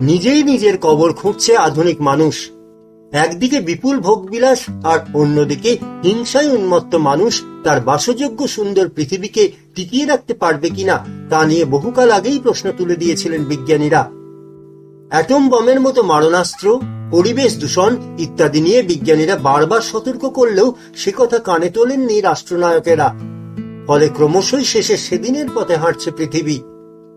নিজেই নিজের কবর খুঁজছে আধুনিক মানুষ। একদিকে বিপুল ভোগবিলাস আর অন্যদিকে হিংসায় উন্মত্ত মানুষ তার বাসযোগ্য সুন্দর পৃথিবীকে টিকিয়ে রাখতে পারবে কিনা তা নিয়ে বহুকাল আগেই প্রশ্ন তুলে দিয়েছিলেন বিজ্ঞানীরা। অ্যাটম বমের মতো মারণাস্ত্র, পরিবেশ দূষণ ইত্যাদি নিয়ে বিজ্ঞানীরা বারবার সতর্ক করলেও সে কথা কানে তোলেননি রাষ্ট্রনায়কেরা। ফলে ক্রমশই শেষে সেদিনের পথে হাঁটছে পৃথিবী।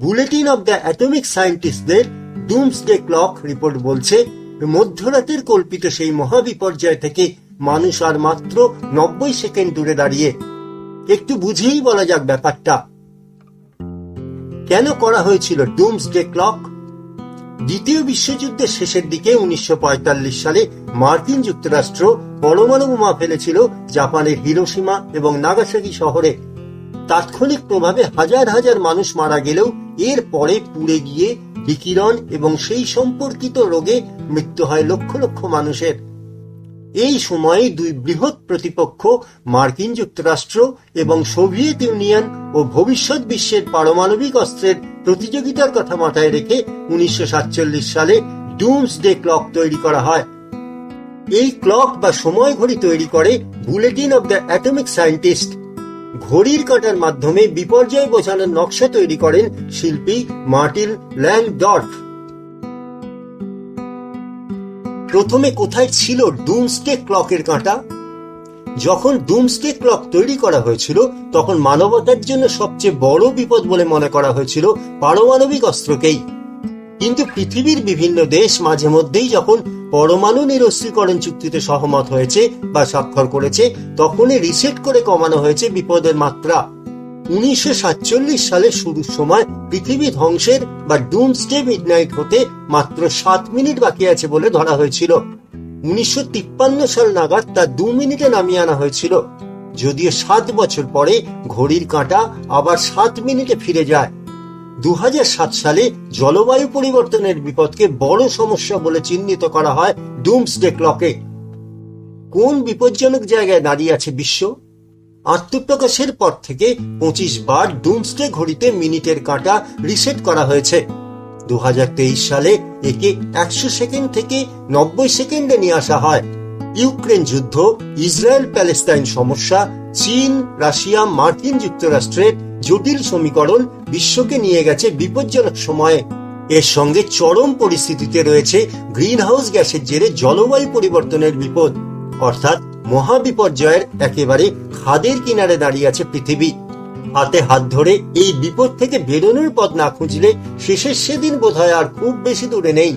বুলেটিন অব দ্য অ্যাটমিক সায়েন্টিস্টদের ডুমসডে ক্লক রিপোর্ট বলছে, মধ্যরাতের কল্পিত সেই মহাবিপর্যয় থেকে মানুষ আর মাত্র নব্বই সেকেন্ড দূরে দাঁড়িয়ে। একটু বুঝেই বলা যাক ব্যাপারটা। কেন করা হয়েছিল ডুমসডে ক্লক দ্বিতীয় বিশ্বযুদ্ধের শেষের দিকে উনিশশো পঁয়তাল্লিশ সালে মার্কিন যুক্তরাষ্ট্র পরমাণু বোমা ফেলেছিল জাপানের হিরোসীমা এবং নাগাসাকি শহরে। তাৎক্ষণিক প্রভাবে হাজার হাজার মানুষ মারা গেলেও এর পরে পুড়ে গিয়ে বিকিরণ এবং সেই সম্পর্কিত রোগে মৃত্যু হয় লক্ষ লক্ষ মানুষের। এই সময়ে দুই বৃহৎ প্রতিপক্ষ, মার্কিন যুক্তরাষ্ট্র এবং সোভিয়েত ইউনিয়ন ও ভবিষ্যৎ বিশ্বের পারমাণবিক অস্ত্রের প্রতিযোগিতার কথা মাথায় রেখে উনিশশো সাতচল্লিশ সালে ডুমস ডে ক্লক তৈরি করা হয়। এই ক্লক বা সময় ঘড়ি তৈরি করে bulletin of the atomic scientist ঘড়ির কাঁটার মাধ্যমে বিপর্যয় বোঝানোর নকশা তৈরি করেন শিল্পী মার্টিন ল্যাংডর্ফ। প্রথমে কোথায় ছিল ডুমস্টে ক্লকের কাঁটা? যখন ডুমস্টে ক্লক তৈরি করা হয়েছিল, তখন মানবতার জন্য সবচেয়ে বড় বিপদ বলে মনে করা হয়েছিল পারমাণবিক অস্ত্রকেই। কিন্তু পৃথিবীর বিভিন্ন দেশ মাঝে মধ্যেই যখন পরমাণু নিরস্ত্রীকরণ চুক্তিতে সহমত হয়েছে বা স্বাক্ষর করেছে, তখনই রিসেট করে কমানো হয়েছে বিপদের মাত্রা। উনিশশো সালে শুরুর সময় পৃথিবী ধ্বংসের বা ডুমসডে মিডনাইট হতে মাত্র সাত মিনিট বাকি আছে বলে ধরা হয়েছিল। উনিশশো তিপ্পান্ন সাল নাগাদ তা দু মিনিটে নামিয়ে আনা হয়েছিল। যদিও সাত বছর পরে ঘড়ির কাঁটা আবার সাত মিনিটে ফিরে যায়। দু হাজার সাত সালে জলবায়ু পরিবর্তনের বিপদকে বড় সমস্যা বলে চিহ্নিত করা হয় ডুমসডে ক্লকে। কোন বিপজ্জনক জায়গায় দাঁড়িয়ে আছে বিশ্ব? আত্মপ্রকাশের পর থেকে পঁচিশ বার ডুমসডে ঘড়িতে মিনিটের কাঁটা রিসেট করা হয়েছে। দু হাজার তেইশ সালে একে একশো সেকেন্ড থেকে নব্বই সেকেন্ডে নিয়ে আসা হয়। ইউক্রেন যুদ্ধ ইসরায়েল প্যালেস্তাইন সমস্যা, চীন, রাশিয়া, মার্কিন যুক্তরাষ্ট্রের জটিল সমীকরণ বিশ্বকে নিয়ে গেছে বিপজ্জনক সময়ে। এর সঙ্গে চরম পরিস্থিতিতে রয়েছে গ্রিনহাউস গ্যাসের জেরে জলবায়ু পরিবর্তনের বিপদ। অর্থাৎ মহাবিপর্যয়ের একেবারে খাদের কিনারে দাঁড়িয়ে আছে পৃথিবী। হাতে হাত ধরে এই বিপদ থেকে বেরোনোর পথ না খুঁজলে শেষের সেদিন বোধহয় আর খুব বেশি দূরে নেই।